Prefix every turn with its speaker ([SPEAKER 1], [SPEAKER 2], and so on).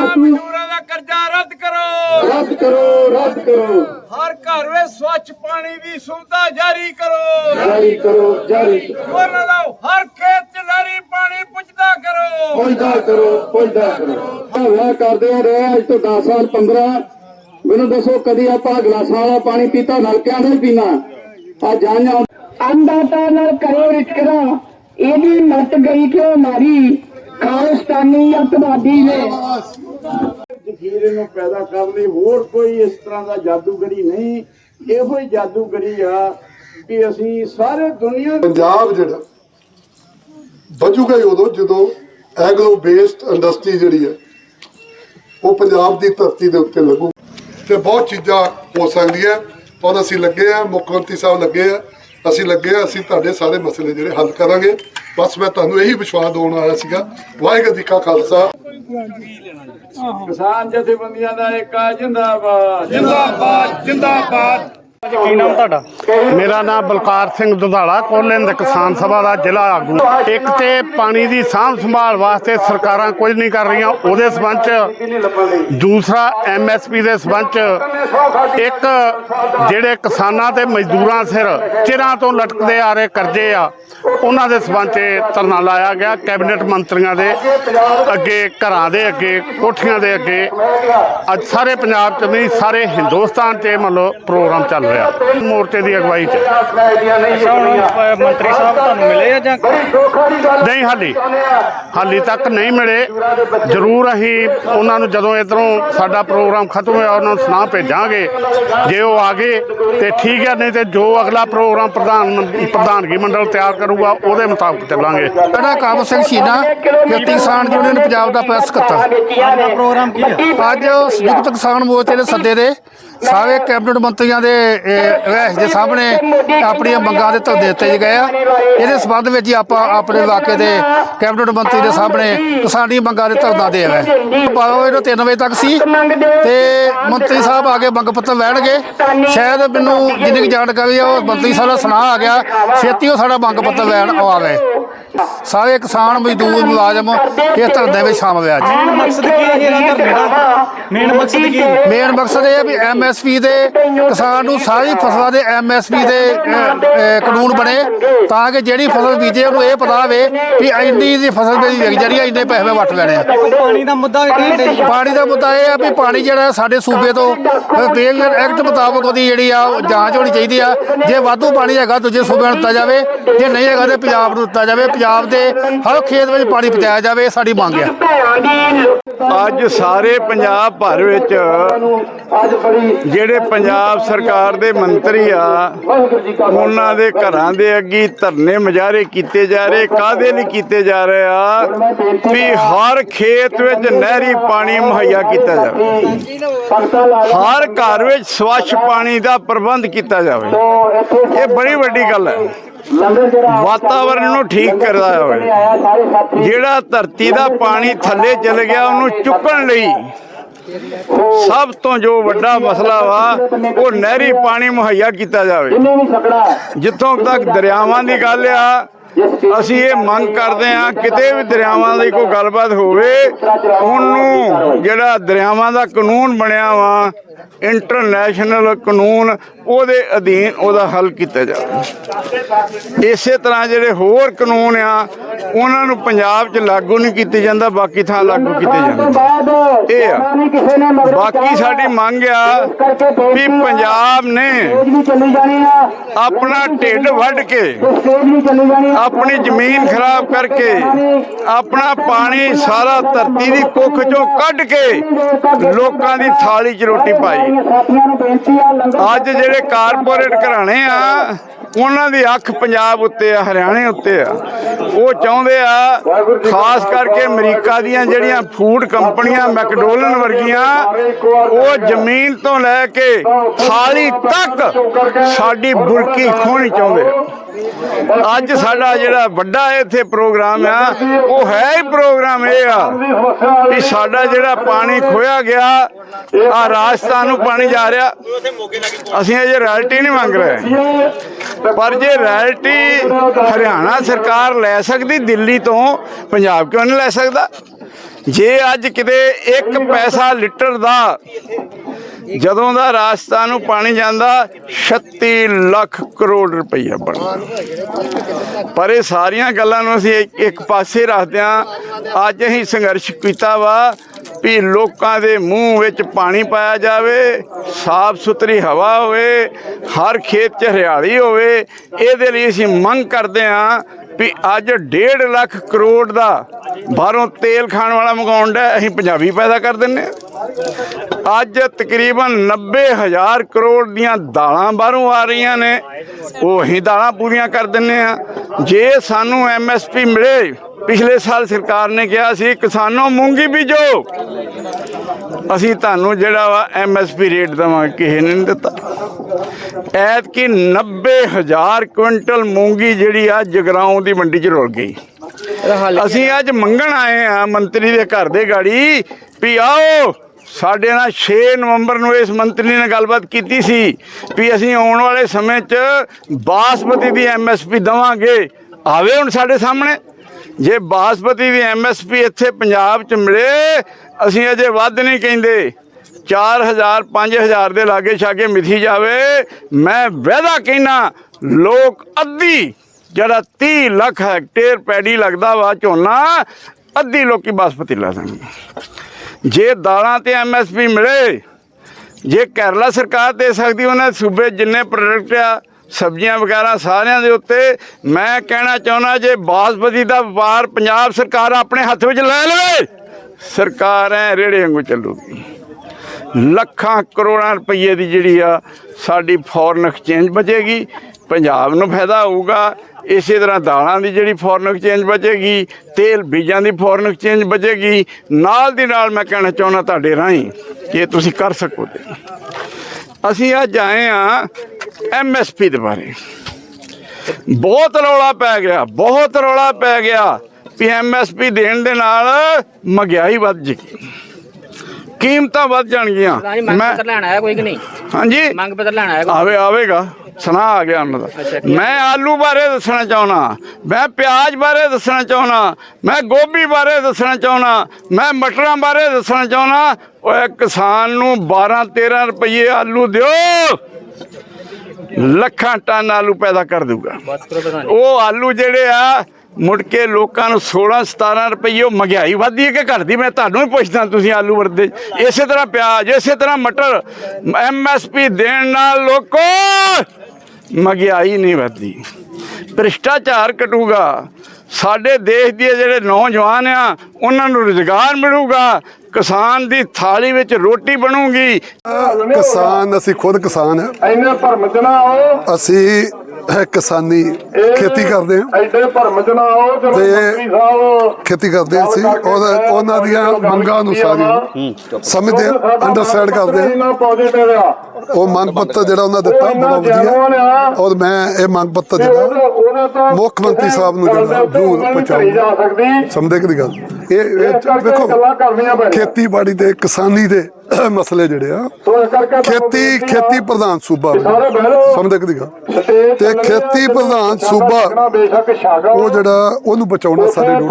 [SPEAKER 1] ਮਜ਼ਦੂਰਾਂ ਦਾ ਕਰਜ਼ਾ ਰੱਦ ਕਰੋ।
[SPEAKER 2] ਰੱਦ ਕਰੋ ਰੱਦ ਕਰੋ।
[SPEAKER 1] ਹਰ ਘਰ ਵਿੱਚ ਸਵੱਛ ਪਾਣੀ ਦੀ ਸੁਵਿਧਾ ਜਾਰੀ ਕਰੋ।
[SPEAKER 2] ਜਾਰੀ ਕਰੋ ਜਾਰੀ ਕਰੋ।
[SPEAKER 1] ਲਾਓ ਹਰ ਖੇਤ 'ਚ ਨਹਿਰੀ ਪਾਣੀ ਪੁੱਜਦਾ ਕਰੋ।
[SPEAKER 2] ਪੁੱਜਦਾ ਕਰੋ ਪੁੱਜਦਾ ਕਰੋ। ਹਵਾ ਕਰਦੇ ਆ ਰਹੇ ਅੱਜ ਤੋਂ 10 ਸਾਲ 15 ਮੈਨੂੰ ਦੱਸੋ ਕਦੀ ਆਪਾਂ ਗਲਾਸਾਂ ਵਾਲਾ ਪਾਣੀ ਪੀਤਾ ਨਲਕਿਆਂ ਦਾ ਹੀ ਪੀਣਾ? ਆ ਜਾਣਿਆ
[SPEAKER 3] ਅੰਦਾਤਾ ਨਾਲ ਕਰੇ ਵਿਚਕਰਾ ਇਹਦੀ ਮੱਤ ਗਈ ਕਿਉਂ ਮਾਰੀ? ਖਾਲਿਸਤਾਨੀ ਅੱਤਵਾਦੀ ਨੇ।
[SPEAKER 2] ਜ਼ਖੀਰੇ ਨੂੰ ਪੈਦਾ ਕਰਨ ਲਈ ਹੋਰ ਕੋਈ ਇਸ ਤਰ੍ਹਾਂ ਦਾ ਜਾਦੂਗਰੀ ਨਹੀਂ। ਇਹੋ ਹੀ ਜਾਦੂਗਰੀ ਆ ਕਿ ਅਸੀਂ ਸਾਰੇ ਦੁਨੀਆ
[SPEAKER 4] ਪੰਜਾਬ ਜਿਹੜਾ ਵੱਜੂਗਾ ਹੀ ਉਦੋਂ ਜਦੋਂ ਐਗਰੋ ਬੇਸਡ ਇੰਡਸਟਰੀ ਜਿਹੜੀ ਹੈ ਉਹ ਪੰਜਾਬ ਦੀ ਧਰਤੀ ਦੇ ਉੱਤੇ ਲੱਗੂ। ਤੇ ਬਹੁਤ ਚੀਜ਼ਾਂ ਹੋ ਸਕਦੀਆਂ। ਔਰ ਅਸੀਂ ਲੱਗੇ ਆ ਮੁੱਖ ਮੰਤਰੀ ਸਾਹਿਬ ਲੱਗੇ ਆ। ਅਸੀਂ ਲੱਗੇ ਆ ਅਸੀਂ ਤੁਹਾਡੇ ਸਾਰੇ ਮਸਲੇ ਜਿਹੜੇ ਹੱਲ ਕਰਾਂਗੇ। ਬਸ ਮੈਂ ਤੁਹਾਨੂੰ ਇਹੀ ਵਿਸ਼ਵਾਸ ਦਿਵਾਉਣ ਆਇਆ ਸੀਗਾ। ਵਾਹਿਗੁਰੂ ਜੀ ਕਾ ਖਾਲਸਾ।
[SPEAKER 2] ਕਿਸਾਨ ਜਥੇਬੰਦੀਆਂ ਦਾ ਇੱਕ ਜਿੰਦਾਬਾਦ।
[SPEAKER 1] ਜਿੰਦਾਬਾਦ ਜਿੰਦਾਬਾਦ।
[SPEAKER 5] ਕੀ ਨਾਮ ਤੁਹਾਡਾ? ਮੇਰਾ ਨਾਮ ਬਲਕਾਰ ਸਿੰਘ ਦੁਧਾਲਾ ਕੋਲਨ ਦੇ ਕਿਸਾਨ ਸਭਾ ਦਾ ਜ਼ਿਲ੍ਹਾ ਆਗੂ। ਇੱਕ ਤੇ ਪਾਣੀ ਦੀ ਸਾਂਭ ਸੰਭਾਲ ਵਾਸਤੇ ਸਰਕਾਰਾਂ ਕੁਝ ਨਹੀਂ ਕਰ ਰਹੀਆਂ, ਉਹਦੇ ਸਬੰਧ ਚ। ਦੂਸਰਾ ਐਮਐਸਪੀ ਦੇ ਸਬੰਧ ਚ। ਇੱਕ, ਜਿਹੜੇ ਕਿਸਾਨਾਂ ਤੇ ਮਜ਼ਦੂਰਾਂ ਸਿਰ ਚਿਰਾਂ ਤੋਂ ਲਟਕਦੇ ਆ ਰਹੇ ਕਰਜ਼ੇ ਆ, ਉਹਨਾਂ ਦੇ ਸਬੰਧ ਚ ਧਰਨਾ ਲਾਇਆ ਗਿਆ, ਕੈਬਨਿਟ ਮੰਤਰੀਆਂ ਦੇ ਅੱਗੇ, ਘਰਾਂ ਦੇ ਅੱਗੇ, ਕੋਠੀਆਂ ਦੇ ਅੱਗੇ। ਅੱਜ ਸਾਰੇ ਪੰਜਾਬ ਚ ਨਹੀਂ, ਸਾਰੇ ਹਿੰਦੁਸਤਾਨ ਚ ਮਤਲਬ ਪ੍ਰੋਗਰਾਮ ਚੱਲ ਰਿਹਾ। ਮੋਰਚੇ ਦੀ ਅਗਵਾਈ ਚ।
[SPEAKER 6] ਮੰਤਰੀ ਸਾਹਿਬ ਤੁਹਾਨੂੰ ਮਿਲੇ ਆ ਜਾਂ
[SPEAKER 5] ਨਹੀਂ ਹਾਲੀ। ਹਾਲੀ ਤੱਕ ਨਹੀਂ ਮਿਲੇ। ਜ਼ਰੂਰ ਅਸੀਂ ਉਹਨਾਂ ਨੂੰ ਜਦੋਂ ਇਧਰੋਂ ਸਾਡਾ ਪ੍ਰੋਗਰਾਮ ਖਤਮ ਹੋਇਆ ਉਹਨਾਂ ਨੂੰ ਸੁਣਾ ਭੇਜਾਂਗੇ। ਜੇ ਉਹ ਆ ਗਏ ਤੇ ਠੀਕ ਹੈ ਨਹੀਂ ਤੇ ਜੋ ਅਗਲਾ ਪ੍ਰੋਗਰਾਮ ਪ੍ਰਧਾਨ ਪ੍ਰਧਾਨਗੀ ਮੰਡਲ ਤਿਆਰ ਕਰੂਗਾ ਉਹਦੇ ਮੁਤਾਬਕ ਚੱਲਾਂਗੇ।
[SPEAKER 7] ਮੇਰਾ ਕਾਬਲ ਸਿੰਘ ਸ਼ੀਨਾ ਖੇਤੀ ਕਿਸਾਨ ਯੂਨੀਅਨ ਪੰਜਾਬ ਦਾ ਪ੍ਰੈਸ ਸਕੱਤਰ।
[SPEAKER 6] ਪ੍ਰੋਗਰਾਮ ਕੀ ਹੈ
[SPEAKER 7] ਅੱਜ ਸੰਯੁਕਤ ਕਿਸਾਨ ਮੋਰਚੇ ਦੇ ਸੱਦੇ ਦੇ ਸਾਰੇ ਕੈਬਨਿਟ ਮੰਤਰੀਆਂ ਦੇ ਰਹਿਸ਼ ਦੇ ਸਾਹਮਣੇ ਆਪਣੀਆਂ ਮੰਗਾਂ ਦੇ ਧੱਦੇ ਦਿੱਤੇ ਗਏ ਆ ਇਹਦੇ ਸਬੰਧ ਵਿੱਚ ਹੀ ਆਪਾਂ ਆਪਣੇ ਇਲਾਕੇ ਦੇ ਕੈਬਨਿਟ ਮੰਤਰੀ ਦੇ ਸਾਹਮਣੇ ਕਿਸਾਨੀ ਮੰਗਾਂ ਦੇ ਧਰਨਾ ਦੇ ਰਹੇ ਪਾਓ ਇਹਨੂੰ 3 ਵਜੇ ਤੱਕ ਸੀ ਤੇ ਮੰਤਰੀ ਸਾਹਿਬ ਆ ਕੇ ਮੰਗ ਪੱਤਰ ਲੈਣਗੇ ਸ਼ਾਇਦ ਮੈਨੂੰ ਜਿੰਨੀ ਕੁ ਜਾਣਕਾਰੀ ਆ ਉਹ ਮੰਤਰੀ ਸਾਹਿਬ ਦਾ ਸੁਣਾ ਆ ਗਿਆ ਛੇਤੀ ਉਹ ਸਾਡਾ ਮੰਗ ਪੱਤਰ ਲੈਣ ਆ ਗਏ ਸਾਰੇ ਕਿਸਾਨ ਮਜ਼ਦੂਰ ਮੁਲਾਜ਼ਮ ਇਹ ਧਰਨੇ ਵਿੱਚ ਸ਼ਾਮਲ ਆ ਅੱਜ
[SPEAKER 6] ਮਕਸਦ ਕੀ ਹੈ ਜਿਹੜਾ ਧਰਨੇ ਦਾ? ਮੇਨ ਮਕਸਦ ਕੀ ਹੈ?
[SPEAKER 7] ਮੇਨ ਮਕਸਦ ਇਹ ਹੈ ਵੀ ਐਮਐਸਪੀ ਦੇ ਕਿਸਾਨ ਨੂੰ ਸਾਰੀ ਫਸਲਾਂ ਦੇ ਐਮਐਸਪੀ ਦੇ ਕਾਨੂੰਨ ਬਣੇ ਤਾਂ ਕਿ ਜਿਹੜੀ ਫਸਲ ਬੀਜੇ ਉਹਨੂੰ ਇਹ ਪਤਾ ਹੋਵੇ ਵੀ ਇੰਨੀ ਦੀ ਫਸਲ ਮੇਰੀ ਵਿਕ ਜਾਣੀ ਹੈ ਇੰਨੇ ਪੈਸੇ ਮੈਂ ਵੱਟ ਲੈਣੇ ਆ।
[SPEAKER 6] ਪਾਣੀ ਦਾ ਮੁੱਦਾ ਵੀ ਕਹਿੰਦੇ
[SPEAKER 7] ਪਾਣੀ ਦਾ ਮੁੱਦਾ ਇਹ ਆ ਵੀ ਪਾਣੀ ਜਿਹੜਾ ਸਾਡੇ ਸੂਬੇ ਤੋਂ ਬੇਗਰ ਐਕਟ ਮੁਤਾਬਕ ਉਹਦੀ ਜਿਹੜੀ ਆ ਜਾਂਚ ਹੋਣੀ ਚਾਹੀਦੀ ਆ। ਜੇ ਵਾਧੂ ਪਾਣੀ ਹੈਗਾ ਦੂਜੇ ਸੂਬਿਆਂ ਨੂੰ ਦਿੱਤਾ ਜਾਵੇ ਜੇ ਨਹੀਂ ਹੈਗਾ ਤੇ ਪੰਜਾਬ ਨੂੰ ਦਿੱਤਾ ਜਾਵੇ। ਪੰਜਾਬ ਦੇ, ਹਰ ਖੇਤ ਵਿੱਚ ਪਾਣੀ ਪਹੁੰਚਾਇਆ ਜਾਵੇ, ਇਹ ਸਾਡੀ ਮੰਗ ਆ।
[SPEAKER 2] ਅੱਜ ਸਾਰੇ ਪੰਜਾਬ ਭਰ ਵਿੱਚ ਜਿਹੜੇ ਪੰਜਾਬ ਸਰਕਾਰ ਦੇ ਮੰਤਰੀ ਆ, ਉਹਨਾਂ ਦੇ ਘਰਾਂ ਦੇ ਅੱਗੇ ਧਰਨੇ ਮੁਜ਼ਾਹਰੇ ਕੀਤੇ ਜਾ ਰਹੇ ਕਾਦੇ ਲਈ ਕੀਤੇ ਜਾ ਰਹੇ ਆ? ਵੀ ਹਰ ਖੇਤ ਵਿੱਚ ਨਹਿਰੀ ਪਾਣੀ ਮੁਹੱਈਆ ਕੀਤਾ ਜਾਵੇ। ਹਰ ਘਰ ਵਿੱਚ ਸਵੱਛ ਪਾਣੀ ਦਾ ਪ੍ਰਬੰਧ ਕੀਤਾ ਜਾਵੇ। ਇਹ ਬੜੀ ਵੱਡੀ ਗੱਲ ਹੈ। ਵਾਤਾਵਰਣ ਨੂੰ ਠੀਕ ਕਰਦਾ ਹੋਵੇ। ਜਿਹੜਾ ਧਰਤੀ ਦਾ ਪਾਣੀ ਥੱਲੇ ਚਲ ਗਿਆ ਉਹਨੂੰ ਚੁੱਕਣ ਲਈ ਸਭ ਤੋਂ ਜੋ ਵੱਡਾ ਮਸਲਾ ਵਾ ਉਹ ਨਹਿਰੀ ਪਾਣੀ ਮੁਹੱਈਆ ਕੀਤਾ ਜਾਵੇ। ਜਿੱਥੋਂ ਤੱਕ ਦਰਿਆਵਾਂ ਦੀ ਗੱਲ ਆ ਅਸੀਂ ਇਹ ਮੰਗ ਕਰਦੇ ਆ ਕਿਤੇ ਵੀ ਦਰਿਆਵਾਂ ਦੀ ਕੋਈ ਗੱਲਬਾਤ ਹੋਵੇ ਉਹਨੂੰ ਜਿਹੜਾ ਦਰਿਆਵਾਂ ਦਾ ਕਾਨੂੰਨ ਬਣਿਆ ਵਾ ਇੰਟਰਨੈਸ਼ਨਲ ਕਾਨੂੰਨ ਉਹਦੇ ਅਧੀਨ ਉਹਦਾ ਹੱਲ ਕੀਤਾ ਜਾਵੇ। ਇਸੇ ਤਰ੍ਹਾਂ ਜਿਹੜੇ ਹੋਰ ਕਾਨੂੰਨ ਆ ਉਹਨਾਂ ਨੂੰ ਪੰਜਾਬ 'ਚ ਲਾਗੂ ਨਹੀਂ ਕੀਤੇ ਜਾਂਦਾ ਬਾਕੀ ਥਾਂ ਲਾਗੂ ਕੀਤੇ ਜਾਂਦੇ ਇਹ ਆ। ਬਾਕੀ ਸਾਡੀ ਮੰਗ ਆ ਵੀ ਪੰਜਾਬ ਨੇ ਆਪਣਾ ਢਿੱਡ ਵੱਢ ਕੇ ਆਪਣੀ ਜ਼ਮੀਨ ਖਰਾਬ ਕਰਕੇ ਆਪਣਾ ਪਾਣੀ ਸਾਰਾ ਧਰਤੀ ਦੀ ਕੁੱਖ ਚੋਂ ਕੱਢ ਕੇ ਲੋਕਾਂ ਦੀ ਥਾਲੀ 'ਚ ਰੋਟੀ ਪਾਈ। ਅੱਜ ਜਿਹੜੇ ਕਾਰਪੋਰੇਟ ਘਰਾਣੇ ਆ ਉਹਨਾਂ ਦੀ ਅੱਖ ਪੰਜਾਬ ਉੱਤੇ ਆ, ਹਰਿਆਣੇ ਉੱਤੇ ਆ। ਉਹ ਚਾਹੁੰਦੇ ਆ, ਖਾਸ ਕਰਕੇ ਅਮਰੀਕਾ ਦੀਆਂ ਜਿਹੜੀਆਂ ਫੂਡ ਕੰਪਨੀਆਂ ਮੈਕਡੋਨਲਡ ਵਰਗੀਆਂ, ਉਹ ਜ਼ਮੀਨ ਤੋਂ ਲੈ ਕੇ ਥਾਲੀ ਤੱਕ ਸਾਡੀ ਬੁਰਕੀ ਖੋਣੀ ਚਾਹੁੰਦੇ ਅੱਜ ਸਾਡਾ ਜਿਹੜਾ ਵੱਡਾ ਇੱਥੇ ਪ੍ਰੋਗਰਾਮ ਆ, ਉਹ ਹੈ ਹੀ ਪ੍ਰੋਗਰਾਮ ਇਹ ਆ ਵੀ ਸਾਡਾ ਜਿਹੜਾ ਪਾਣੀ ਖੋਇਆ ਗਿਆ ਆ ਰਾਜਸਥਾਨ ਨੂੰ ਪਾਣੀ ਜਾ ਰਿਹਾ। ਅਸੀਂ ਅਜੇ ਰਾਇਲਟੀ ਨਹੀਂ ਮੰਗ ਰਹੇ। ਪਰ ਜੇ ਰਾਇਲਟੀ ਹਰਿਆਣਾ ਸਰਕਾਰ ਲੈ ਸਕਦੀ, ਦਿੱਲੀ ਤੋਂ ਪੰਜਾਬ ਕਿਉਂ ਨਹੀਂ ਲੈ ਸਕਦਾ? ਜੇ ਅੱਜ ਕਿਤੇ 1 ਪੈਸਾ ਲੀਟਰ ਦਾ ਜਦੋਂ ਦਾ ਰਾਜਸਥਾਨ ਨੂੰ ਪਾਣੀ ਜਾਂਦਾ 36 ਲੱਖ ਕਰੋੜ ਰੁਪਈਆ ਬਣਦਾ। ਪਰ ਇਹ ਸਾਰੀਆਂ ਗੱਲਾਂ ਨੂੰ ਅਸੀਂ ਇੱਕ- ਇੱਕ ਪਾਸੇ ਰੱਖਦੇ ਹਾਂ। ਅੱਜ ਅਸੀਂ ਸੰਘਰਸ਼ ਕੀਤਾ ਵਾ ਵੀ ਲੋਕਾਂ ਦੇ ਮੂੰਹ ਵਿੱਚ ਪਾਣੀ ਪਾਇਆ ਜਾਵੇ, ਸਾਫ਼ ਸੁਥਰੀ ਹਵਾ ਹੋਵੇ, ਹਰ ਖੇਤ 'ਚ ਹਰਿਆਲੀ ਹੋਵੇ, ਇਹਦੇ ਲਈ ਅਸੀਂ ਮੰਗ ਕਰਦੇ ਹਾਂ ਵੀ ਅੱਜ 1.5 ਲੱਖ ਕਰੋੜ ਦਾ ਬਾਹਰੋਂ ਤੇਲ ਖਾਣ ਵਾਲਾ ਮੰਗਾਉਣ ਦਾ ਅਸੀਂ ਪੰਜਾਬੀ ਪੈਦਾ ਕਰ ਦਿੰਨੇ ਹਾਂ। ਅੱਜ ਤਕਰੀਬਨ 90000 ਕਰੋੜ ਦੀਆਂ ਦਾਲਾਂ ਬਾਹਰੋਂ ਆ ਰਹੀਆਂ ਨੇ, ਉਹ ਅਸੀਂ ਦਾਲਾਂ ਪੂਰੀਆਂ ਕਰ ਦਿੰਨੇ ਆ ਜੇ ਸਾਨੂੰ ਐਮਐਸਪੀ ਮਿਲੇ ਪਿਛਲੇ ਸਾਲ ਸਰਕਾਰ ਨੇ ਕਿਹਾ ਸੀ ਕਿਸਾਨੋਂ ਮੂੰਗੀ ਬੀਜੋ। ਅਸੀਂ ਤੁਹਾਨੂੰ ਜਿਹੜਾ ਵਾ ਐਮਐਸਪੀ ਰੇਟ ਦੇਵਾਂਗੇ ਕਿਸੇ ਨੇ ਨਹੀਂ ਦਿੱਤਾ। ਐਤਕੀ 90000 ਕੁਇੰਟਲ ਮੂੰਗੀ ਜਿਹੜੀ ਆ ਜਗਰਾਉਂ ਦੀ ਮੰਡੀ 'ਚ ਰੁਲ ਗਈ। ਅਸੀਂ ਅੱਜ ਮੰਗਣ ਆਏ ਆ ਮੰਤਰੀ ਦੇ ਘਰ ਦੇ ਗਾੜੀ ਵੀ ਆਓ ਸਾਡੇ ਨਾਲ 6 ਨਵੰਬਰ ਨੂੰ ਇਸ ਮੰਤਰੀ ਨੇ ਗੱਲਬਾਤ ਕੀਤੀ ਸੀ ਵੀ ਅਸੀਂ ਆਉਣ ਵਾਲੇ ਸਮੇਂ 'ਚ ਬਾਸਮਤੀ ਦੀ ਐਮਐਸਪੀ ਦਵਾਂਗੇ। ਆਵੇ ਹੁਣ ਸਾਡੇ ਸਾਹਮਣੇ। ਜੇ ਬਾਸਮਤੀ ਦੀ ਐਮਐਸਪੀ ਇੱਥੇ ਪੰਜਾਬ 'ਚ ਮਿਲੇ, ਅਸੀਂ ਅਜੇ ਵੱਧ ਨਹੀਂ ਕਹਿੰਦੇ। 4000 5000 ਦੇ ਲਾਗੇ ਛਾਗੇ ਮਿਥੀ ਜਾਵੇ, ਮੈਂ ਵਾਅਦਾ ਕਹਿਣਾ, ਲੋਕ ਅੱਧੀ, ਜਿਹੜਾ 30 ਲੱਖ ਹੈਕਟੇਅਰ ਪੈਡੀ ਲੱਗਦਾ ਵਾ ਝੋਨਾ, ਅੱਧੀ ਲੋਕੀ ਬਾਸਪਤੀ ਲਾ ਦੇਣਗੇ ਜੇ ਦਾਲਾਂ ਤੇ ਐਮਐਸਪੀ ਮਿਲੇ, ਜੇ ਕੇਰਲਾ ਸਰਕਾਰ ਦੇ ਸਕਦੀ, ਉਹਨਾਂ ਸੂਬੇ ਜਿੰਨੇ ਪ੍ਰੋਡਕਟ ਆ ਸਬਜ਼ੀਆਂ ਵਗੈਰਾ ਸਾਰਿਆਂ ਦੇ ਉੱਤੇ। ਮੈਂ ਕਹਿਣਾ ਚਾਹੁੰਦਾ ਜੇ ਬਾਸਪਤੀ ਦਾ ਵਪਾਰ ਪੰਜਾਬ ਸਰਕਾਰ ਆਪਣੇ ਹੱਥ ਵਿੱਚ ਲੈ ਲਵੇ, ਸਰਕਾਰ ਐ ਰੇੜੇ ਵਾਂਗੂ ਚੱਲੂਗੀ। ਲੱਖਾਂ ਕਰੋੜਾਂ ਰੁਪਏ ਦੀ ਜਿਹੜੀ ਆ ਸਾਡੀ ਫੋਰਨ ਐਕਸਚੇਂਜ ਬਚੇਗੀ, ਪੰਜਾਬ ਨੂੰ ਫਾਇਦਾ ਹੋਊਗਾ। ਇਸੇ ਤਰ੍ਹਾਂ ਦਾਲਾਂ ਦੀ ਜਿਹੜੀ ਫੋਰਨ ਐਕਸਚੇਂਜ ਬਚੇਗੀ, ਤੇਲ ਬੀਜਾਂ ਦੀ ਫੋਰਨ ਐਕਸਚੇਂਜ ਬਚੇਗੀ। ਨਾਲ ਦੀ ਨਾਲ ਮੈਂ ਕਹਿਣਾ ਚਾਹੁੰਦਾ ਤੁਹਾਡੇ ਰਾਹੀਂ ਕਿ ਇਹ ਤੁਸੀਂ ਕਰ ਸਕੋ ਤੇ ਅਸੀਂ ਅੱਜ ਆਏ ਆ ਐਮਐਸਪੀ ਦੇ ਬਾਰੇ। ਬਹੁਤ ਰੌਲਾ ਪੈ ਗਿਆ ਬਹੁਤ ਰੌਲਾ ਪੈ ਗਿਆ ਵੀ ਐਮਐਸਪੀ ਦੇਣ ਦੇ ਨਾਲ ਮਹਿੰਗਾਈ ਵੱਧ ਜੇਗੀ। ਕੀਮਤਾਂ ਵੱਧ ਜਾਣਗੀਆਂ। ਮੈਂ
[SPEAKER 6] ਪੱਤਰ ਲੈਣ ਆਇਆ ਕੋਈ ਕਿ ਨਹੀਂ?
[SPEAKER 2] ਹਾਂਜੀ।
[SPEAKER 6] ਮੰਗ ਪੱਤਰ ਲੈਣ ਆਇਆ
[SPEAKER 2] ਆਵੇ ਆਵੇਗਾ। ਸੁਣਾ ਆ ਗਿਆ ਉਹਨਾਂ ਦਾ। ਮੈਂ ਆਲੂ ਬਾਰੇ ਦੱਸਣਾ ਚਾਹਣਾ ਮੈਂ ਪਿਆਜ਼ ਬਾਰੇ ਦੱਸਣਾ ਚਾਹਣਾ ਮੈਂ ਗੋਭੀ ਬਾਰੇ ਦੱਸਣਾ ਚਾਹਣਾ ਮੈਂ ਮਟਰਾਂ ਬਾਰੇ ਦੱਸਣਾ ਚਾਹਣਾ ਓਏ ਕਿਸਾਨ ਨੂੰ 12 13 ਰੁਪਏ ਆਲੂ ਦਿਓ। ਲੱਖਾਂ ਟਨ ਆਲੂ ਪੈਦਾ ਕਰ ਦੂਗਾ ਉਹ ਆਲੂ ਜਿਹੜੇ ਆ ਮੁੜ ਕੇ ਲੋਕਾਂ ਨੂੰ 16 17 ਰੁਪਏ ਉਹ ਮਹਿੰਗਾਈ ਵਧਦੀ ਹੈ ਕਿ ਘਟਦੀ? ਮੈਂ ਤੁਹਾਨੂੰ ਹੀ ਪੁੱਛਦਾ ਤੁਸੀਂ ਆਲੂ ਵਰਦੇ ਇਸੇ ਤਰ੍ਹਾਂ ਪਿਆਜ਼ ਇਸੇ ਤਰ੍ਹਾਂ ਮਟਰ ਐਮਐਸਪੀ ਦੇਣ ਨਾਲ ਲੋਕੋ ਮਹਿੰਗਾਈ ਨਹੀਂ ਵਧਦੀ। ਭ੍ਰਿਸ਼ਟਾਚਾਰ ਘਟੂਗਾ। ਸਾਡੇ ਦੇਸ਼ ਦੇ ਜਿਹੜੇ ਨੌਜਵਾਨ ਆ ਉਹਨਾਂ ਨੂੰ ਰੁਜ਼ਗਾਰ ਮਿਲੂਗਾ। ਕਿਸਾਨ ਦੀ ਥਾਲੀ ਵਿੱਚ ਰੋਟੀ ਬਣੂਗੀ।
[SPEAKER 4] ਕਿਸਾਨ ਅਸੀਂ ਖੁਦ ਕਿਸਾਨ ਹਾਂ।
[SPEAKER 1] ਇੰਨੇ ਭਰਮ ਚ ਨਾ ਆਓ
[SPEAKER 4] ਅਸੀਂ ਕਿਸਾਨੀ ਖੇਤੀ ਕਰਦੇ ਹਾਂ।
[SPEAKER 1] ਐਡੇ ਭਰਮ ਚ ਨਾ ਆਓ ਜਦੋਂ
[SPEAKER 4] ਤੇ-
[SPEAKER 1] ਮੰਤਰੀ ਸਾਹਿਬ
[SPEAKER 4] ਖੇਤੀ ਕਰਦੇ ਅਸੀਂ। ਉਹਨਾਂ ਦੀਆਂ ਮੰਗਾਂ ਅਨੁਸਾਰ ਹੀ ਸਮਝਦੇ ਅੰਡਰਸਟੈਂਡ ਕਰਦੇ ਹਾਂ
[SPEAKER 1] ਇੰਨਾ ਪੋਜ਼ਿਟਿਵ ਆ
[SPEAKER 4] ਉਹ ਮੰਗ ਪੱਤਰ ਜਿਹੜਾ ਉਹਨਾਂ ਦਿੱਤਾ ਬੜਾ ਵਧੀਆ। ਔਰ ਮੈਂ ਇਹ ਮੰਗ ਪੱਤਰ ਜਿਹੜਾ ਮੁੱਖ ਮੰਤਰੀ ਸਾਹਿਬ ਨੂੰ ਜ਼ਰੂਰ
[SPEAKER 1] ਸਕਦੀ।
[SPEAKER 4] ਸਮਝਦੇ ਕਿ ਦੀ ਗੱਲ? ਇਹ ਵੇਖੋ ਖੇਤੀਬਾੜੀ ਦੇ ਕਿਸਾਨੀ ਦੇ ਮਸਲੇ ਜਿਹੜੇ ਆ ਖੇਤੀ ਖੇਤੀ ਪ੍ਰਧਾਨ ਸੂਬਾ ਸਮਝਦੇ ਕਿ ਤੇ ਖੇਤੀ ਪ੍ਰਧਾਨ ਸੂਬਾ ਉਹ ਜਿਹੜਾ ਉਹਨੂੰ ਬਚਾਉਣਾ ਸਾਡੇ ਨੂੰ